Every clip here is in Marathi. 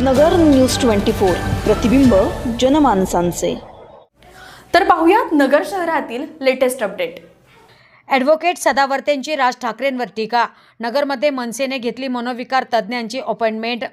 नगर न्यूज ट्वेंटी फोर. प्रतिबिंब जनमानसांचे. तर पाहुयात नगर शहरातील लेटेस्ट अपडेट ॲडव्होकेट सदावर्तेंची राज ठाकरेंवर टीका. नगरमध्ये मनसेने घेतली मनोविकार तज्ज्ञांची अपॉइंटमेंट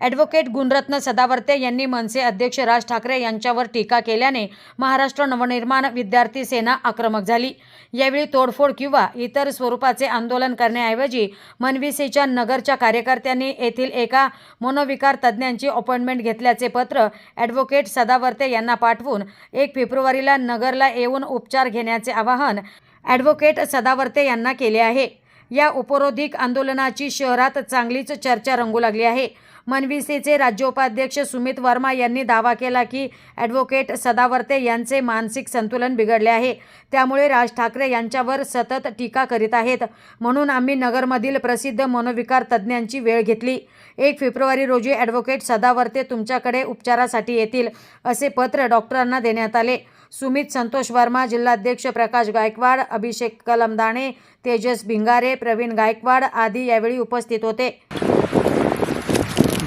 ॲडव्होकेट गुणरत्न सदावर्ते यांनी मनसे अध्यक्ष राज ठाकरे यांच्यावर टीका केल्याने महाराष्ट्र नवनिर्माण विद्यार्थी सेना आक्रमक झाली. यावेळी तोडफोड किंवा इतर स्वरूपाचे आंदोलन करण्याऐवजी मनविसेच्या नगरच्या कार्यकर्त्यांनी येथील एका मनोविकार तज्ज्ञांची अपॉइंटमेंट घेतल्याचे पत्र ॲडव्होकेट सदावर्ते यांना पाठवून एक फेब्रुवारीला नगरला येऊन उपचार घेण्याचे आवाहन ॲडव्होकेट सदावर्ते यांना केले आहे. या उपरोधिक आंदोलनाची शहरात चांगलीच चर्चा रंगू लागली आहे. मनविसेचे राज्योपाध्यक्ष सुमित वर्मा यांनी दावा केला की ॲडव्होकेट सदावर्ते यांचे मानसिक संतुलन बिघडले आहे. त्यामुळे राज ठाकरे यांच्यावर सतत टीका करीत आहेत. म्हणून आम्ही नगरमधील प्रसिद्ध मनोविकार तज्ज्ञांची वेळ घेतली. एक फेब्रुवारी रोजी ॲडव्होकेट सदावर्ते तुमच्याकडे उपचारासाठी येतील असे पत्र डॉक्टरांना देण्यात आले. सुमित संतोष वर्मा जिल्हाध्यक्ष प्रकाश गायकवाड अभिषेक कलमदाणे तेजस भिंगारे प्रवीण गायकवाड आदी यावेळी उपस्थित होते.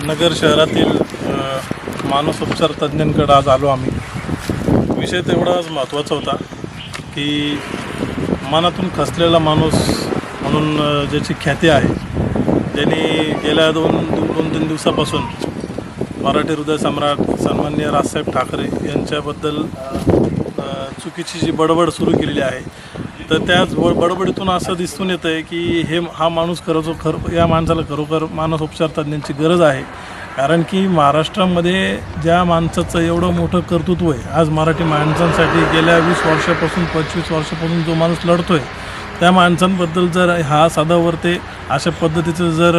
नगर शहरातील मानसोपचार तज्ज्ञांकडे आज आलो आम्ही. विषय तेवढाच महत्त्वाचा होता की मनातून खचलेला माणूस म्हणून ज्याची ख्याती आहे ज्यांनी गेल्या दोन दोन तीन दिवसापासून मराठी हृदय सम्राट सन्मान्य राजसाहेब ठाकरे यांच्याबद्दल चुकीची जी बडबड सुरू केलेली आहे तर त्याच ब बडबडीतून असं दिसून येतं आहे की हे हा माणूस खरंच खर या माणसाला खरोखर मानसोपचार तज्ज्ञांची गरज आहे. कारण की महाराष्ट्रामध्ये ज्या माणसाचं एवढं मोठं कर्तृत्व आहे आज मराठी माणसांसाठी गेल्या वीस वर्षापासून पंचवीस वर्षापासून जो माणूस लढतो आहे त्या माणसांबद्दल जर हा साधावरते अशा पद्धतीचं जर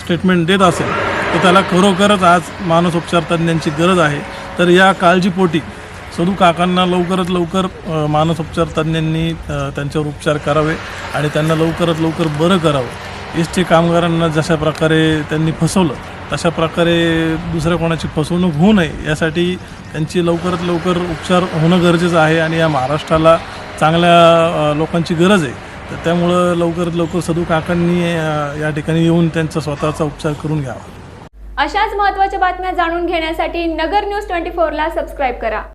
स्टेटमेंट देत असेल तर त्याला खरोखरच आज मानसोपचार तज्ज्ञांची गरज आहे. तर या काळजीपोटी सदू काकांना लवकरात लवकर मानसोपचार तज्ज्ञांनी त्यांच्यावर उपचार करावे आणि त्यांना लवकरात लवकर बरं करावं. एस टी कामगारांना जशा प्रकारे त्यांनी फसवलं तशा प्रकारे दुसऱ्या कोणाची फसवणूक होऊ नये यासाठी त्यांची लवकरात लवकर उपचार होणं गरजेचं आहे आणि या महाराष्ट्राला चांगल्या लोकांची गरज आहे. तर त्यामुळं लवकरात लवकर सदू काकांनी या ठिकाणी येऊन त्यांचा स्वतःचा उपचार करून घ्यावा. अशाच महत्त्वाच्या बातम्या जाणून घेण्यासाठी नगर न्यूज ट्वेंटी फोरला सबस्क्राईब करा.